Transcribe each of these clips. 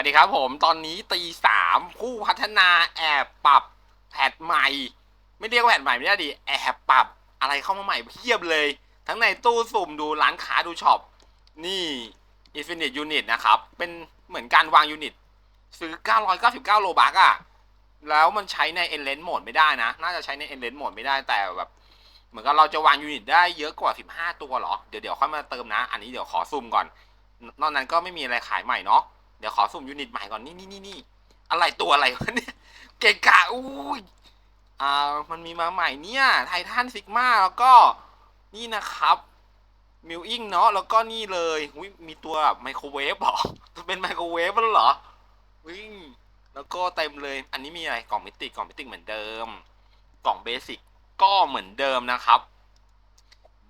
วัสดีครับผมตอนนี้ตีสามผู้พัฒนาแอบปรับแพทใหม่ ไม่เรียกว่าแพทใหม่ไม่ได้ดิแอบปรับอะไรเข้ามาใหม่เพียบเลย ทั้งในตู้สุ่มดูร้านค้าดูช็อปนี่ Infinite Unit นะครับ เป็นเหมือนการวางยูนิต ซื้อ 999 โลบักอะแล้วมันใช้ใน Endless Mode ไม่ได้นะ น่าจะใช้ใน Endless Mode ไม่ได้แต่แบบเหมือนกับเราจะวางยูนิตได้เยอะกว่า 15 ตัวเหรอ เดี๋ยวเดี๋ยวค่อยมาเติมนะ อันนี้เดี๋ยวขอซุ่มก่อน นอกนั้นก็ไม่มีอะไรขายใหม่เนาะ เดี๋ยวขอสุ่มยูนิตใหม่ก่อนนี่นี่นี่นี่อะไรตัวอะไรวะเนี่ยเกะกะอุ้ยอ่ามันมีมาใหม่เนี่ยไททันซิกมาแล้วก็นี่นะครับมิวอิงเนาะแล้วก็นี่เลยอุ้ยมีตัวไมโครเวฟเหรอเป็นไมโครเวฟแล้วเหรอวิ่งแล้วก็เต็มเลย อันนี้มีอะไรกล่องมิติกล่องมิติเหมือนเดิม กล่องเบสิกก็เหมือนเดิมนะครับ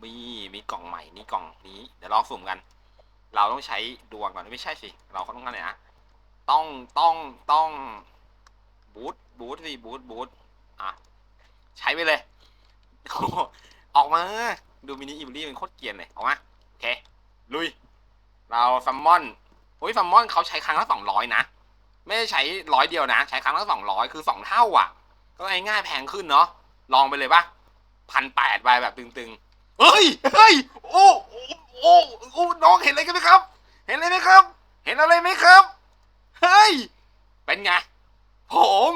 มีมีกล่องใหม่นี่กล่องนี้ เดี๋ยวลองสุ่มกัน เราต้องใช้ดวงก่อนไม่ใช่สิ เราต้องการอะไรนะต้องต้องต้องบูทบูทสิบูทบูทอะ ใช้ไปเลย ออกมา ดูมินิอิมลี่เป็นโคตรเกียนเลย ออกมา โอเค ลุย เราซัมมอนโอ้ยซัมมอนเขาใช้ครั้งละสองร้อยนะ ไม่ได้ใช้ร้อยเดียวนะ ใช้ครั้งละสองร้อยคือสองเท่าอะ ก็ง่ายๆแพงขึ้นเนาะลองไปเลยปะพันแปดไปแบบตึงๆ เฮ้ย เฮ้ย โอ้โอ้โอ้โอ้น้องเห็นอะไรกันไหมครับ เห็นอะไรไหมครับ เห็นอะไรไหมครับ เฮ้ย เป็นไง ผม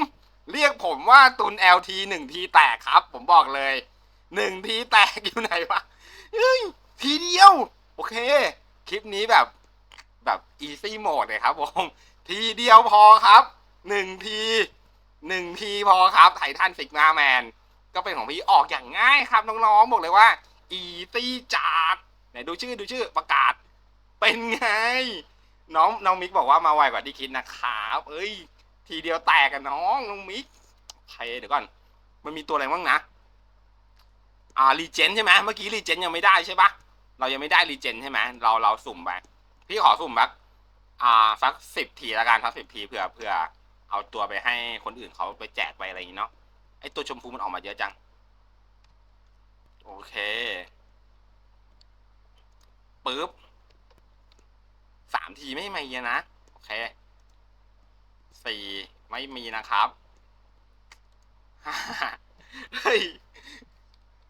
เรียกผมว่าตุน LT หนึ่งทีแตกครับ ผมบอกเลย หนึ่งทีแตกอยู่ไหนวะ เฮ้ย ทีเดียว โอเค คลิปนี้แบบ แบบ easy mode เลยครับผม ทีเดียวพอครับหนึ่งทีหนึ่งทีพอครับไททันฟิกมาแมนก็เป็นของพี่ออกอย่างง่ายครับน้องๆบอกเลยว่า easy จัดไหนดูชื่อดูชื่อประกาศ เป็นไง น้องน้องมิกบอกว่ามาไวกว่าที่คิดนะครับเอ้ย ทีเดียวแตกกันน้องน้องมิกใครเดี๋ยวก่อน มันมีตัวอะไรบ้างนะ อ่ารีเจนใช่ไหมเมื่อกี้รีเจนยังไม่ได้ใช่ปะเรายังไม่ได้รีเจนใช่ไหมเราเราสุ่มไปพี่ขอสุ่มบักอ่าสักสิบทีละกันสักสิบทีเผื่อเผื่อเอาตัวไปให้คนอื่นเขาไปแจกไปอะไรอย่างนี้เนาะไอตัวชมพูมันออกมาเยอะจัง โอเคปึ๊บสามทีไม่มีนะ โอเคสี่ไม่มีนะครับเฮ้ย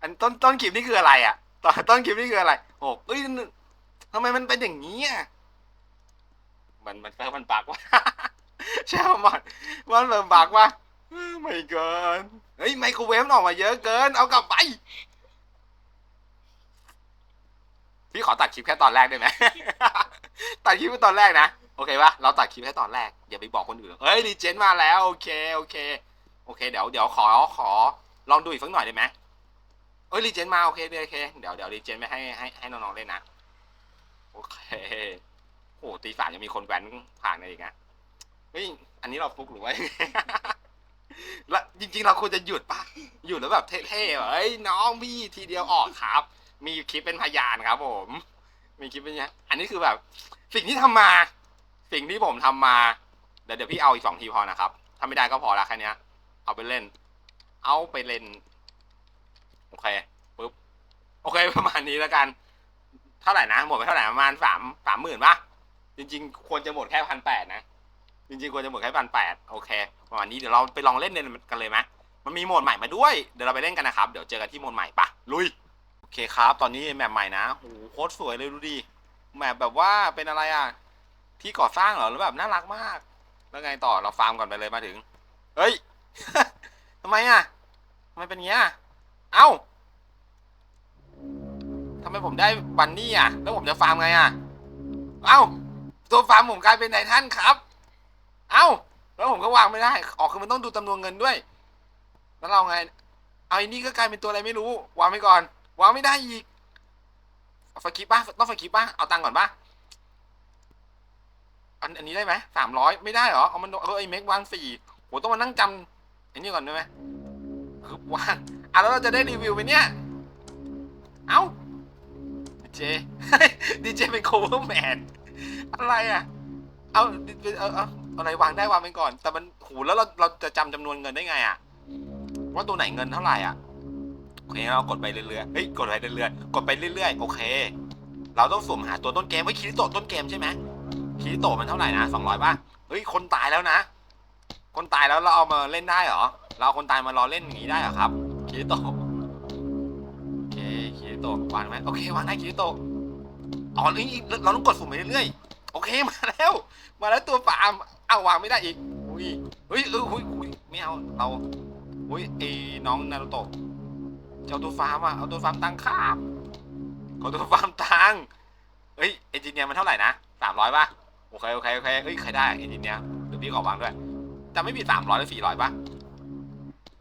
อันต้นต้นคลิปนี่คืออะไรอะตอนต้นคลิปนี่คืออะไรโอ้เอ้ยทำไมมันเป็นอย่างนี้อะมันมันเฟิร์มันบักวะใช่ไหมมันมันเฟิร์บักวะเอ้ยไม่เกินเฮ้ยไมโครเวฟออกมาเยอะเกิน เอากลับไป พี่ขอตัดคลิปแค่ตอนแรกได้ไหม ตัดคลิปแค่ตอนแรกนะ โอเคปะเราตัดคลิปแค่ตอนแรก อย่าไปบอกคนอื่นเฮ้ยดีเจนมาแล้ว โอเค โอเค โอเค เดี๋ยว เดี๋ยวขอ ขอ ลองดูอีกสักหน่อยได้ไหมเอ้ยรีเจนมา โอเคโอเค เดี๋ยว เดี๋ยวรีเจนไม่ให้ ให้ ให้น้องๆเล่นนะ โอเค โอ้ตีสามยังมีคนแว้นผ่านมาอีกนะเฮ้ย อันนี้เราฟุกหรือว่าแล้วจริง ๆ เราควรจะหยุดปะหยุดแล้วแบบเท่ๆเฮ้ยน้องพี่ทีเดียวออกครับ มีคลิปเป็นพยานครับผม มีคลิปเป็นพยานอันนี้คือแบบ สิ่งที่ทำมา สิ่งที่ผมทำมา เดี๋ยวเดี๋ยวพี่เอาอีกสองทีพอนะครับถ้าไม่ได้ก็พอละแค่เนี้ย เอาไปเล่น เอาไปเล่น โอเคปุ๊บ โอเคประมาณนี้แล้วกัน เท่าไหร่นะ หมดไปเท่าไหร่ประมาณสามสามหมื่นปะจริง ๆ ควรจะหมดแค่พันแปดนะ จริง ๆ ควรจะหมดแค่พันแปดโอเค ประมาณนี้เดี๋ยวเราไปลองเล่นกันเลยไหมมันมีโหมดใหม่มาด้วย เดี๋ยวเราไปเล่นกันนะครับ เดี๋ยวเจอกันที่โหมดใหม่ปะลุย เคครับตอนนี้แมปใหม่นะโหโคตรสวยเลยดูดิแมปแบบว่าเป็นอะไรอะ ที่ก่อสร้างเหรอแล้วแบบน่ารักมาก แล้วไงต่อเราฟาร์มก่อนไปเลยมาถึง เฮ้ยทำไมอะทำไมเป็นงเงี้ยเอ้าทำไมผมได้บันนี่อะ แล้วผมจะฟาร์มไงอะ เอ้า ตัวฟาร์มผมกลายเป็นไททันครับ เอ้า แล้วผมก็วางไม่ได้ ออกคือมันต้องดูจำนวนเงินด้วย แล้วเราไง เอาไอ้นี่ก็กลายเป็นตัวอะไรไม่รู้ วางไปก่อน วางไม่ได้อีกเอาไฟคิปป่ะต้องไฟคิปป่ะเอาตังค์ก่อนป่ะอันอันนี้ได้ไหมสามร้อยไม่ได้เหรอเอามันเออไอเมกวางสี่โหต้องมานั่งจำไอ้นี่ก่อนได้ไหมคือวางอะแล้วเราจะได้รีวิวไหมเนี่ยเอ้าดีเจดีเจเป็นโคเวอร์แมนอะไรอะเอาเอาเอาเอาอะไรวางได้วางไปก่อน แต่มันโหแล้วเราเราจะจำจำนวนเงินได้ไงอะว่าตัวไหนเงินเท่าไหร่อะ เคเรากดไปเรื่อยๆเฮ้ยกดไปเรื่อยๆกดไปเรื่อยๆโอเค เราต้องสุ่มหาตัวต้นเกมไว้คิริโตะต้นเกมใช่ไหมคีริโตะมันเท่าไหร่นะสองร้อยป่ะเฮ้ยคนตายแล้วนะ คนตายแล้วเราเอามาเล่นได้เหรอเราเอาคนตายมารอเล่นอย่างนี้ได้เหรอครับคีริโตะโอเคคีริโตะวางไหมโอเควางได้คีริโตะอ๋อนี่เราต้องกดสุ่มไปเรื่อยๆโอเคมาแล้ว มาแล้วตัวฟาร์มเอาวางไม่ได้อีกอุ้ยเฮ้ยเอออุ้ยอุ้ยไม่เอาเราอุ้ยไอ้น้องนารูโตะ เอาตัวฟาร์มอะเอาตัวฟาร์มตังค่าบเอาตัวฟาร์มตังเฮ้ยเอนจิเนียร์มันเท่าไหร่นะสามร้อยป่ะโอเคโอเคโอเคเฮ้ยใครได้เอนจิเนียร์เดี๋ยวพี่ขอวางด้วยจะไม่มีสามร้อยหรือสี่ร้อยป่ะ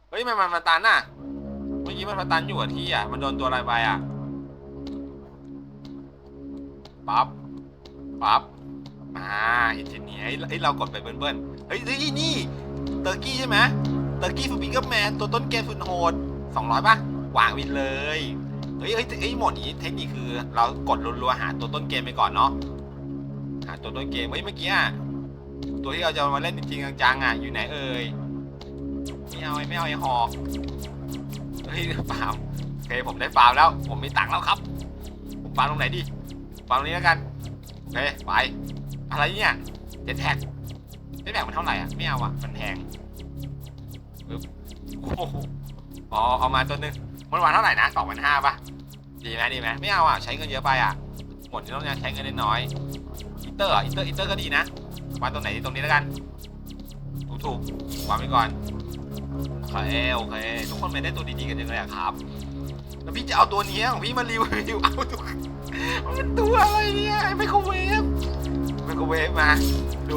เฮ้ยมันมันมาตันน่ะเมื่อกี้มันมาตันอยู่กับที่อะมันโดนตัวอะไรไปอะปั๊บปั๊บอ่าเอนจิเนียร์เฮ้ยเรากดไปเบิ้ลๆเฮ้ยเฮ้ยนี่เตอร์กี้ใช่ไหมเตอร์กี้ฟูบิกเกอร์แมนตัวต้นเกมสุดโหดสองร้อยป่ะ วางวินเลยเฮ้ยเฮ้ยเฮ้ยโหมดนี้เทคนิคคือ เรากดรัวๆหาตัวต้นเกมไปก่อนเนาะหาตัวต้นเกมเฮ้ยเมื่อกี้อะตัวที่เราจะมาเล่นจริงๆจังๆอะอยู่ไหนเอ่ยไม่เอาไอ้ไม่เอาไอ้หอกเฮ้ยฟาร์มโอเคผมได้ฟาร์มแล้ว ผมมีตังค์แล้วครับ ผมฟาร์มตรงไหนดีฟาร์มตรงนี้แล้วกันโอเคไปอะไรเนี่ยเจ็ดแท็กเจ็ดแท็กมันเท่าไหร่อะไม่เอาอะมันแพงปึ๊บโอ้โห อ๋อเอามาตัวหนึงมันวันเท่าไหร่นะสองพันห้าป่ะดีไหมดีไหมไม่เอาอะใช้เงินเยอะไปอะหมดที่ต้องใช้เงินน้อยอิเตอร์อิเตอร์อิเตอร์ก็ดีนะวางตรงไหนดีตรงนี้แล้วกันถูกถูกวางไว้ก่อนโอเคโอเคทุกคนไม่ได้ตัวดีๆกันยังไงอะครับแล้วพี่จะเอาตัวนี้ของพี่มารีวิวเอาตัวมันเป็นตัวอะไรเนี่ยไมโครเวฟไมโครเวฟมาดู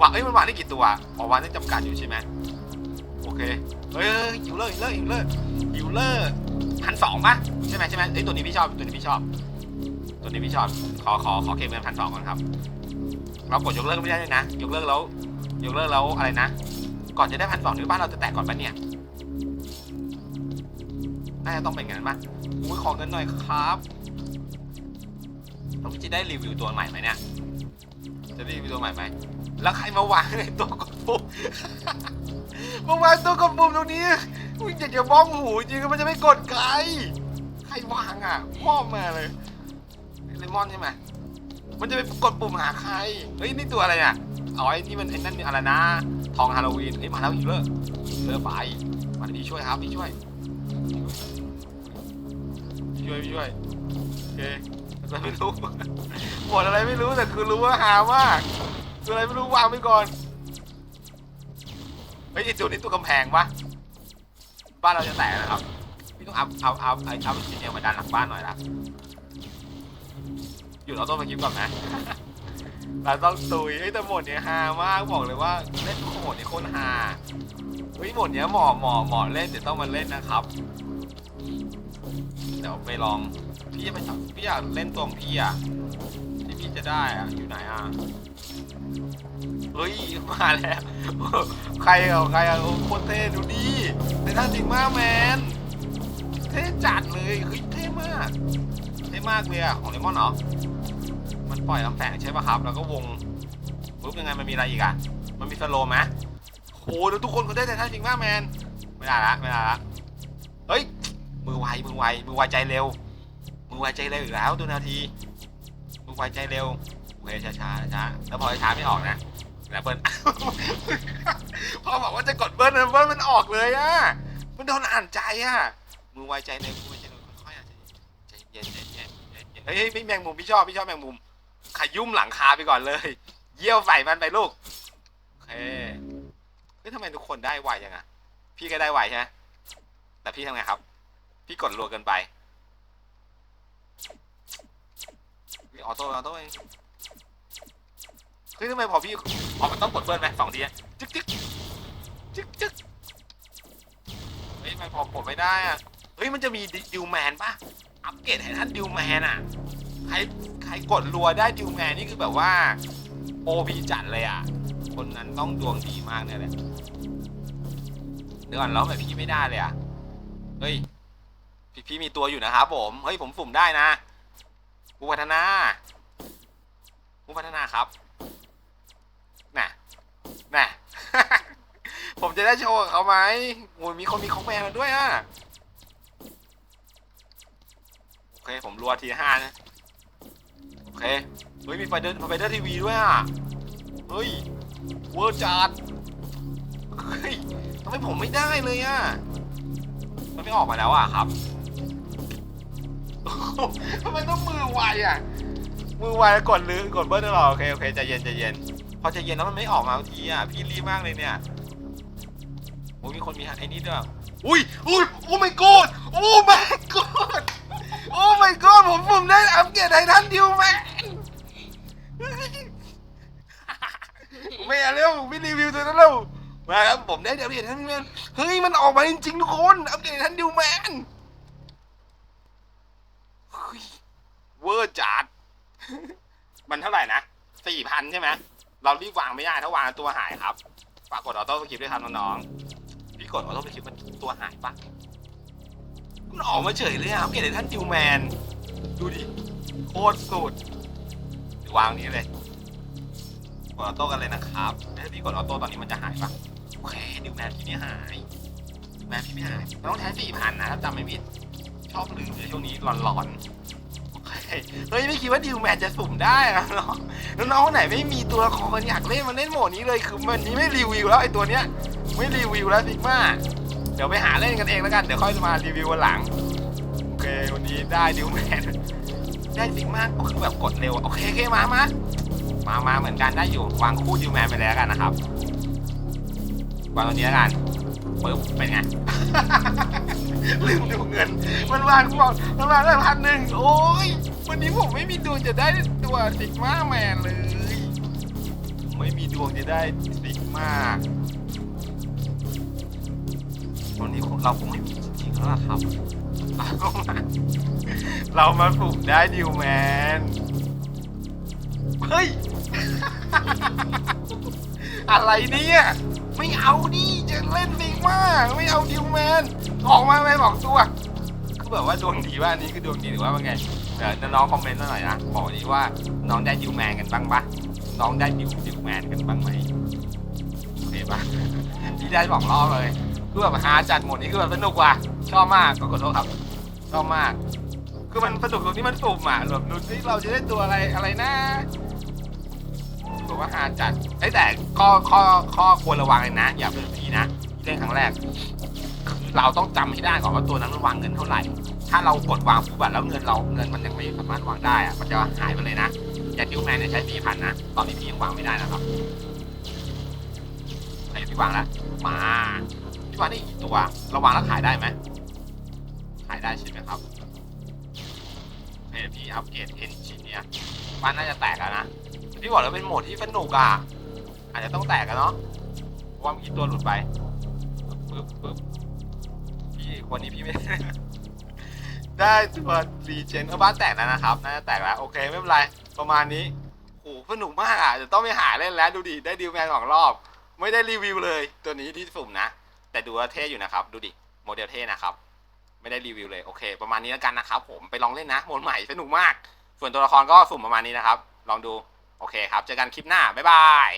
วางเอ้ยมันวางได้กี่ตัวอ๋อวางได้จำกัดอยู่ใช่ไหม เคเฮ้ยฮิวเลอร์ฮิวเลอร์ฮิวเลอร์ฮิวเลอร์พันสองป่ะใช่ไหมใช่ไหมเอ้ตัวนี้พี่ชอบตัวนี้พี่ชอบ ตัวนี้พี่ชอบขอขอขอเคลมเงินพันสองก่อนครับ เรากดยกเลิกไม่ได้เลยนะ ยกเลิกแล้วยกเลิกแล้วอะไรนะ ก่อนจะได้พันสองที่บ้านเราจะแตกก่อนปะเนี่ยน่าจะต้องเป็นงั้นปะอุ้ยขอเงินหน่อยครับเราจะได้รีวิวตัวใหม่ไหมเนี่ยจะได้รีวิวตัวใหม่ไหมแล้วใครมาวางในตัวกดปุ่ม มาวางตัวกดปุ่มตรงนี้อุ้ยอย่ากจะบ้องหูจริงมันจะไม่กดใครใครวางอะพ่อมาเลยเลมอนใช่ไหมมันจะไปกดปุ่มหาใครเฮ้ยนี่ตัวอะไรเนี่ยอ๋อไอ้นี่มันไอ้นั่นอะไรนะทองฮาโลวีนเฮ้ยมาแล้วอีกเลอเลอไปมาพี่ช่วยครับพี่ช่วยพี่ช่วยพี่ช่วยโอเคอะไรไม่รู้หมดอะไรไม่รู้แต่คือรู้ว่าหามากคืออะไรไม่รู้วางไปก่อน เฮ้ยไอ้ตัวนี้ตัวกำแพงปะบ้านเราจะแตกนะครับพี่ต้องเอาเอาเอาเอาเอาชิ้นเดียวมาดันหลังบ้านหน่อยละอยู่เราต้องมาคิดก่อนไหมเราต้องตุยเฮ้ยแต่โหมดเนี้ยฮามากบอกเลยว่าเล่นโหมดนี้โคตรฮาเฮ้ยโหมดเนี้ยเหมาะเหมาะเหมาะเล่นเดี๋ยวต้องมาเล่นนะครับเดี๋ยวไปลองพี่ไปสับพี่อยากเล่นตัวของพี่อะที่พี่จะได้อะอยู่ไหนอะ เฮ้ย มาแล้ว ใครอะใครอะโอ้โคตรเท่ดูดิในท่าจริงมากแมน เท่จัดเลยเฮ้ยเท่มาก เท่มากเลยอะของเลมอนเหรอ มันปล่อยลำแสงใช่ป่ะครับ แล้วก็วงปุ๊บยังไงมันมีอะไรอีกอะมันมีสโลไหมโหแล้วทุกคนเขาได้แต่ท่านจริงมากแมน ไม่ได้ละไม่ได้ละเฮ้ย มือไว มือไว มือไวใจเร็ว มือไวใจเร็วอีกแล้วตัวนาที มือไวใจเร็วโอเคช้าช้าช้าแล้วพอช้าไม่ออกนะ แล้วเบิ้ลพอบอกว่าจะกดเบิ้ลนะเบิ้ลมันออกเลยอะ มันโดนอ่านใจอะ มือไวใจเร็วมือไวใจเร็วค่อยๆอะใจเย็นใจเย็นใจเย็นเฮ้ยไม่แมงมุมพี่ชอบพี่ชอบแมงมุมขยุ่มหลังคาไปก่อนเลย เยี่ยวใส่มันไปลูกโอเคเฮ้ยทำไมทุกคนได้ไวยังอะ พี่ก็ได้ไวใช่ไหมแต่พี่ทำไงครับ พี่กดรัวเกินไปออโต้ออโต้เอง เฮ้ยทำไมพอพี่อ๋อมันต้องกดเบิ้ลไหมสองทีอะจึ๊กจึ๊กจึ๊กจึ๊กเฮ้ยทำไมพอผมไม่ได้อะเฮ้ยมันจะมีดิวแมนปะอัปเกรดให้ท่านดิวแมนอะใครใครกดรัวได้ดิวแมนนี่คือแบบว่าโอพีจัดเลยอะ คนนั้นต้องดวงดีมากเนี่ยแหละเดี๋ยวก่อนแล้วทำไมพี่ไม่ได้เลยอะ เฮ้ย พี่พี่มีตัวอยู่นะครับผม เฮ้ยผมสุ่มได้นะผู้พัฒนาผู้พัฒนาครับน่ะน่ะ ผม จะได้โชว์กับเขาไหมโอ้ยมีคนมีของแมวด้วยอะโอเคผมรัวทีห้านะโอเคเฮ้ยมีไฟเดอร์ไฟเดอร์ทีวีด้วยอะเฮ้ยเวอร์จัดเฮ้ยทำไมผมไม่ได้เลยอะมันไม่ออกมาแล้วอะครับทำไมต้องมือไวอะมือไวกดลือกดเบิ้ลตลอดโอเคโอเคใจเย็นใจเย็นพอใจเย็นแล้วมันไม่ออกมาทีอะพี่รีบมากเลยเนี่ย อ้ยมีคนมีไอ้นี่ด้วยอุ้ยอุ้ยโอ้ my god โอ้ my god โอ้ my god ผมผมได้อัปเกรดไททันดิวแมนผมไม่เอาเร็วผมไม่รีวิวตัวนั้นแล้วมาครับผมได้อัปเกรดไททันดิวแมนเฮ้ยมันออกมาจริงๆทุกคนอัปเกรดไททันดิวแมนเฮ้ยเวอร์จัดมันเท่าไหร่นะสี่พันใช่ไหมเรารีบวางไม่ได้ถ้าวางตัวหายครับ ฝากกดออโต้สคริปต์ด้วยครับน้องๆ พี่กดออโต้สคริปต์มันตัวหายปะมันออกมาเฉยเลยอะอัปเกรดททันดิวแมน ดูดิ โคตรสุดวางนี้เลยกดออโต้กันเลยนะครับถ้าพี่กดออโต้ตอนนี้มันจะหายปะโอเคดิวแมนพี่ไม่หายแมนพี่ไม่หายมันต้องใช้สี่พันนะถ้าจำไม่ผิด ชอบลืมเลยช่วงนี้ร้อนๆเคเฮ้ยไม่คิดว่าดิวแมนจะสุ่มได้อะน้องแล้วน้องคนไหนไม่มีตัวละครอยากเล่นมันเล่นโหมดนี้เลยคือมันนี้ไม่รีวิวแล้วไอตัวเนี้ย ไม่รีวิวแล้วซิกมาเดี๋ยวไปหาเล่นกันเองแล้วกัน เดี๋ยวค่อยมารีวิววันหลัง โอเค วันนี้ได้ดิวแมนได้ซิกมาก็คือแบบกดเร็ว โอเคโอเคมามามามาเหมือนกันได้อยู่วางคู่ดิวแมนไปแล้วกันนะครับวางตัวนี้แล้วกันปึ๊บเป็นไงลืมดูเงิน มันวางบอกมันวางได้พันหนึ่งโอ้ย วันนี้ผมไม่มีดวงจะได้ตัวซิกมาแมนเลย ไม่มีดวงจะได้ซิกมา วันนี้เราคงไม่จริงๆแล้วล่ะครับ เรามาเรามาปลุกได้ดิวแมน เฮ้ย อะไรเนี่ย ไม่เอาดิจะเล่นซิกมาก ไม่เอาดิวแมน ออกมาไม่บอกตัวคือแบบว่าดวงดีว่าอันนี้คือดวงดีหรือว่าว่าไงเดี๋ยวน้องคอมเมนต์มาหน่อยนะบอกดีว่าน้องได้ดิวแมนกันบ้างปะน้องได้ดิวดิวแมนกันบ้างไหมโอเคปะพี่ได้บอกรอบเลย คือแบบฮาจัดหมดนี่คือแบบสนุกว่ะชอบมากก็กดโทษครับชอบมาก คือมันสนุกตรงที่มันสุ่มอะแบบดูที่เราจะได้ตัวอะไรอะไรนะบอกว่าฮาจัดเอ้แต่ข้อข้อข้อควรระวังเลยนะ อย่าเพิ่งพีนะเล่นครั้งแรก เราต้องจำให้ได้ก่อนว่าตัวนั้นมันวางเงินเท่าไหร่ ถ้าเรากดวางปุ๊บแล้วเงินเราเงินมันยังไม่สามารถวางได้อะมันจะหายไปเลยนะอย่างดิวแมนเนี่ยใช้สี่พันนะตอนนี้พี่ยังวางไม่ได้นะครับไอ้พี่วางแล้วมา พี่วางได้กี่ตัวราวางแล้วขายได้ไหมขายได้ใช่ไหมครับโอเคพี่อัปเกรดเอนจิเนียบ้านน่าจะแตกแล้วนะพี่บอกแล้วเป็นโหมดที่สนุกอะอาจจะต้องแตกกันเนาะเพราะว่ามื่อกี้ตัวหลุดไปปึ๊บปึ๊บพี่วันนี้พี่ไม่ได้ตัวรีเจนเออบ้านแตกแล้วนะครับน่าจะแตกแล้วโอเคไม่เป็นไรประมาณนี้โอ้โหสนุกมากอะจะต้องไปหาเล่นแล้วดูดิได้ดิวแมนสองรอบ ไม่ได้รีวิวเลย ตัวนี้ที่สุ่มนะ แต่ดูว่าเท่อยู่นะครับ ดูดิ โมเดลเท่นะครับ ไม่ได้รีวิวเลย โอเค ประมาณนี้แล้วกันนะครับ ผมไปลองเล่นนะโมดใหม่สนุกมาก ส่วนตัวละครก็สุ่มประมาณนี้นะครับ ลองดู โอเคครับ เจอกันคลิปหน้า บ๊ายบาย